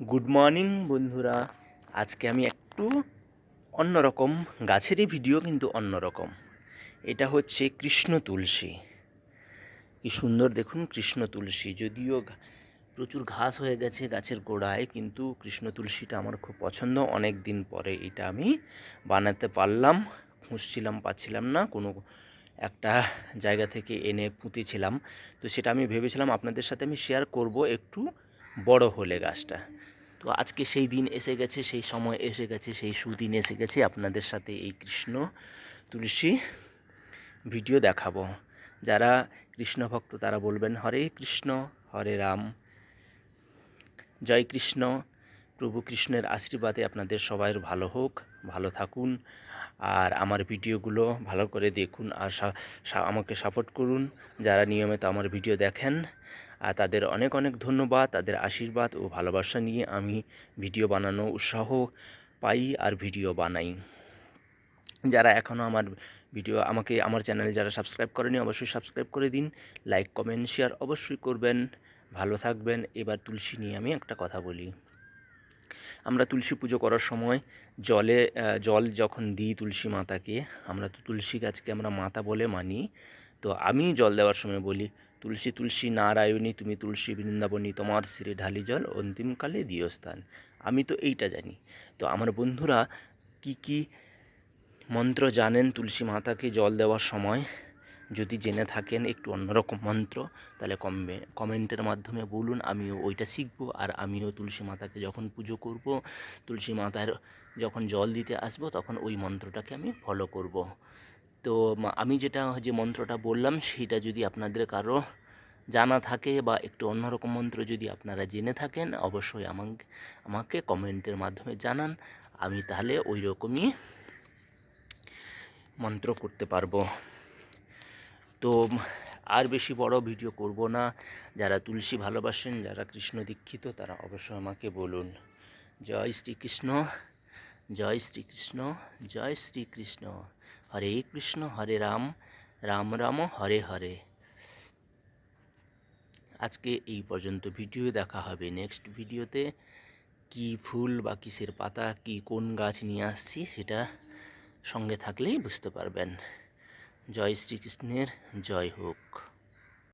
Good morning বন্ধুরা। আজকে আমি একটু অন্যরকম, গাছেরই ভিডিও কিন্তু অন্যরকম। এটা হচ্ছে কৃষ্ণ তুলসী। কি সুন্দর দেখুন কৃষ্ণ তুলসী। যদিও প্রচুর ঘাস হয়ে গেছে গাছের গোড়ায়, কিন্তু কৃষ্ণ তুলসীটা আমার খুব পছন্দ। অনেক দিন পরে এটা আমি বানাতে পারলাম, খুঁজছিলাম, পাচ্ছিলাম না। কোনো একটা জায়গা থেকে এনে পুঁতেছিলাম। তো সেটা আমি ভেবেছিলাম আপনাদের সাথে আমি শেয়ার করব একটু বড় হলে গাছটা। তো আজকে সেই দিন এসে গেছে, সেই সময় এসে গেছে, সেই সুদিন এসে গেছে। আপনাদের সাথে এই কৃষ্ণ তুলসী ভিডিও দেখাবো। যারা কৃষ্ণ ভক্ত, তারা বলবেন, হরে কৃষ্ণ, হরে রাম। জয় কৃষ্ণ। প্রভু কৃষ্ণের আশীর্বাদে আপনাদের সবাইয়ের ভালো হোক। ভালো থাকুন। আর আমার ভিডিওগুলো ভালো করে দেখুন আর আমাকে সাপোর্ট করুন। যারা নিয়মিত আমার ভিডিও দেখেন, আর তাদের অনেক অনেক ধন্যবাদ। তাদের আশীর্বাদ ও ভালোবাসা নিয়ে আমি ভিডিও বানানো উৎসাহ পাই আর ভিডিও বানাই। যারা এখনও আমার ভিডিও, আমাকে, আমার চ্যানেল যারা সাবস্ক্রাইব করেনি, অবশ্যই সাবস্ক্রাইব করে দিন। লাইক কমেন্ট শেয়ার অবশ্যই করবেন। ভালো থাকবেন। এবার তুলসী নিয়ে আমি একটা কথা বলি। আমরা তুলসী পুজো করার সময় জলে জল যখন দিই তুলসী মাতাকে, আমরা তো তুলসী গাছকে আমরা মাতা বলে মানি। তো আমি জল দেওয়ার সময় বলি, তুলসী তুলসী নারায়ণী, তুমি তুলসী বৃন্দাবনী, তোমার শ্রী ঢালি জল অন্তিমকালে দিও স্থান। আমি তো এইটা জানি। তো আমার বন্ধুরা কি কি মন্ত্র জানেন তুলসী মাতাকে জল দেওয়ার সময়? যদি জেনে থাকেন একটু অন্যরকম মন্ত্র, তাহলে কমে কমেন্টের মাধ্যমে বলুন, আমিও ওইটা শিখব। আর আমিও তুলসী মাতাকে যখন পুজো করব, তুলসী মাতার যখন জল দিতে আসব, তখন ওই মন্ত্রটাকে আমি ফলো করব। তো আমি যেটা, যে মন্ত্রটা বললাম, সেটা যদি আপনাদের কারও জানা থাকে বা একটু অন্যরকম মন্ত্র যদি আপনারা জেনে থাকেন, অবশ্যই আমাকে আমাকে কমেন্টের মাধ্যমে জানান। আমি তাহলে ওই রকমই মন্ত্র করতে পারব। তো আর বেশি বড় ভিডিও করব না। যারা তুলসী ভালোবাসেন, যারা কৃষ্ণ দীক্ষিত, তারা অবশ্যই আমাকে বলুন। জয় শ্রীকৃষ্ণ জয় শ্রীকৃষ্ণ জয় শ্রীকৃষ্ণ হরে কৃষ্ণ, হরে রাম রাম রাম, হরে হরে। আজকে এই পর্যন্ত ভিডিও দেখা হবে। নেক্সট ভিডিওতে কি ফুল বা কিসের পাতা, কি কোন গাছ নিয়ে আসছি, সেটা সঙ্গে থাকলেই বুঝতে পারবেন। জয় শ্রীকৃষ্ণের জয় হোক